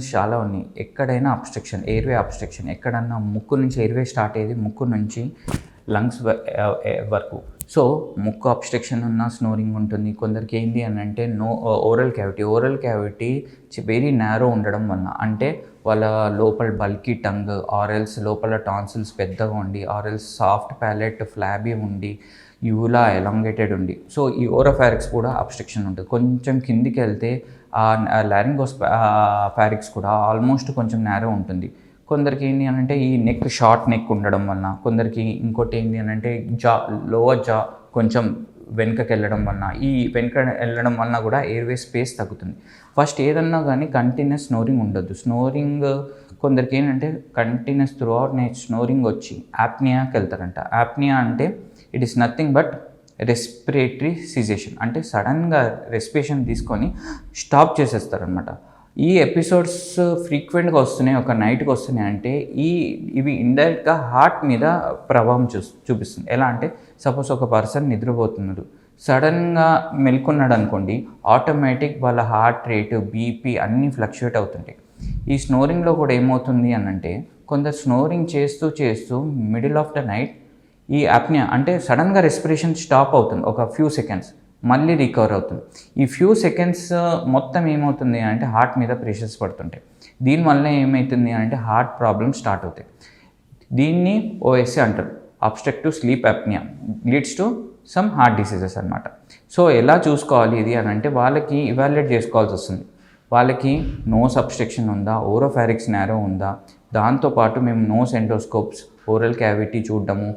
Reasons చాలా ఉన్నాయి. ఎక్కడైనా అబ్స్ట్రక్షన్ ఎయిర్వే అబ్స్ట్రక్షన్ ఎక్కడన్నా ముక్కు నుంచి ఎయిర్వే స్టార్ట్ అయ్యేది ముక్కు నుంచి లంగ్స్ వరకు. సో ముక్కు అబ్స్ట్రక్షన్ ఉన్న స్నోరింగ్ ఉంటుంది. కొందరికి ఏంటి అని అంటే no oral cavity oral cavity very narrow ఉండడం వల్ల అంటే వాళ్ళ లోపల బల్కీ టంగ్ ఆరెల్స్ లోపల టాన్సిల్స్ పెద్దగా ఉండి ఆరెల్స్ సాఫ్ట్ ప్యాలెట్ ఫ్లాబీ ఉండి యూలా ఎలాంగేటెడ్ ఉండి సో ఈ ఓరోఫారిక్స్ కూడా అబ్స్ట్రక్షన్ ఉంటుంది. కొంచెం కిందికి వెళ్తే ఆ లారింగోస్ ఫారిక్స్ కూడా ఆల్మోస్ట్ కొంచెం నేరో ఉంటుంది. కొందరికి ఏంటి అని అంటే ఈ నెక్ షార్ట్ నెక్ ఉండడం వలన కొందరికి ఇంకోటి ఏంటి అని అంటే జా లోవర్ జా కొంచెం వెనుకకి వెళ్ళడం వలన ఈ వెనుక వెళ్ళడం వలన కూడా ఎయిర్వే స్పేస్ తగ్గుతుంది. ఫస్ట్ ఏదన్నా కానీ కంటిన్యూస్ స్నోరింగ్ ఉండొద్దు. స్నోరింగ్ కొందరికి ఏంటంటే continuous throughout night snoring వచ్చి యాప్నియాకి వెళ్తారంట. యాప్నియా అంటే it is nothing but respiratory cessation అంటే సడన్గా రెస్పిరేషన్ తీసుకొని స్టాప్ చేసేస్తారనమాట ఈ ఎపిసోడ్స్ ఫ్రీక్వెంట్గా వస్తున్నాయి ఒక నైట్కి వస్తున్నాయి అంటే ఈ ఇవి ఇండైరెక్ట్గా హార్ట్ మీద ప్రభావం చూ చూపిస్తుంది. ఎలా అంటే సపోజ్ ఒక పర్సన్ నిద్రపోతున్నాడు. సడన్గా మెల్కొన్నాడు అనుకోండి ఆటోమేటిక్ వాళ్ళ హార్ట్ రేటు బీపీ అన్నీ ఫ్లక్చుయేట్ అవుతుంటాయి. ఈ స్నోరింగ్లో కూడా ఏమవుతుంది అని అంటే కొందరు స్నోరింగ్ చేస్తూ చేస్తూ మిడిల్ ఆఫ్ ద నైట్ ఈ యాప్నియా అంటే సడన్గా రెస్పిరేషన్ స్టాప్ అవుతుంది ఒక ఫ్యూ సెకండ్స్ మళ్ళీ రికవర్ అవుతుంది. ఈ ఫ్యూ సెకండ్స్ uh, మొత్తం ఏమవుతుంది అంటే హార్ట్ మీద ప్రెషర్స్ పడుతుంటాయి. దీనివల్ల ఏమవుతుంది అంటే హార్ట్ ప్రాబ్లమ్ స్టార్ట్ అవుతాయి. దీన్ని ఓఎస్సీ అంటారు. Obstructive sleep apnoea leads to some heart diseases అనమాట సో ఎలా చూసుకోవాలి ఇది అని అంటే వాళ్ళకి ఇవాల్యుయేట్ చేసుకోవాల్సి వస్తుంది. వాళ్ళకి నోస్ అబ్స్ట్రక్షన్ ఉందా ఓరోఫారిక్స్ నేరో ఉందా దాంతోపాటు మేము నోస్ ఎండోస్కోప్స్ ఓరల్ క్యావిటీ చూడడము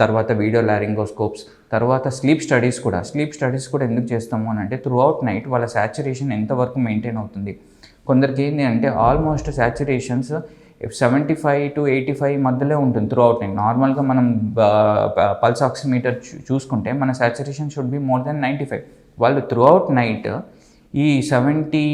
తర్వాత వీడియో లారింగోస్కోప్స్ తర్వాత స్లీప్ స్టడీస్ కూడా. స్లీప్ స్టడీస్ కూడా ఎందుకు చేస్తాము అని అంటే త్రూ అవుట్ నైట్ వాళ్ళ శాచురేషన్ ఎంతవరకు మెయింటైన్ అవుతుంది? కొందరికి ఏంటి అంటే almost saturations seventy five to eighty five మధ్యలో ఉంటుంది త్రూ అవుట్ నైట్ నార్మల్గా మనం పల్స్ ఆక్సిమీటర్ చూసుకుంటే మన saturation should be more than ninety five వాళ్ళు త్రూ అవుట్ నైట్ ఈ seventy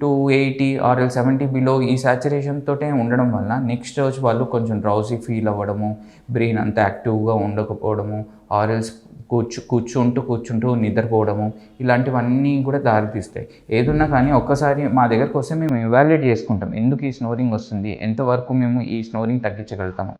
to eighty or seventy below ఈ సాచురేషన్ తోటే ఉండడం వల్ల నెక్స్ట్ రోజు వాళ్ళు కొంచెం డ్రౌజీ ఫీల్ అవ్వడము బ్రెయిన్ అంత యాక్టివ్గా ఉండకపోవడము ఆర్ఎల్స్ కూర్చు కూర్చుంటూ కూర్చుంటూ నిద్రపోవడము ఇలాంటివన్నీ కూడా దారితీస్తాయి. ఏదున్నా కానీ ఒక్కసారి మా దగ్గరకు వస్తే మేము ఇవాల్యుయేట్ చేసుకుంటాం. ఎందుకు ఈ స్నోరింగ్ వస్తుంది? ఎంతవరకు మేము ఈ స్నోరింగ్ తగ్గించగలుగుతాము?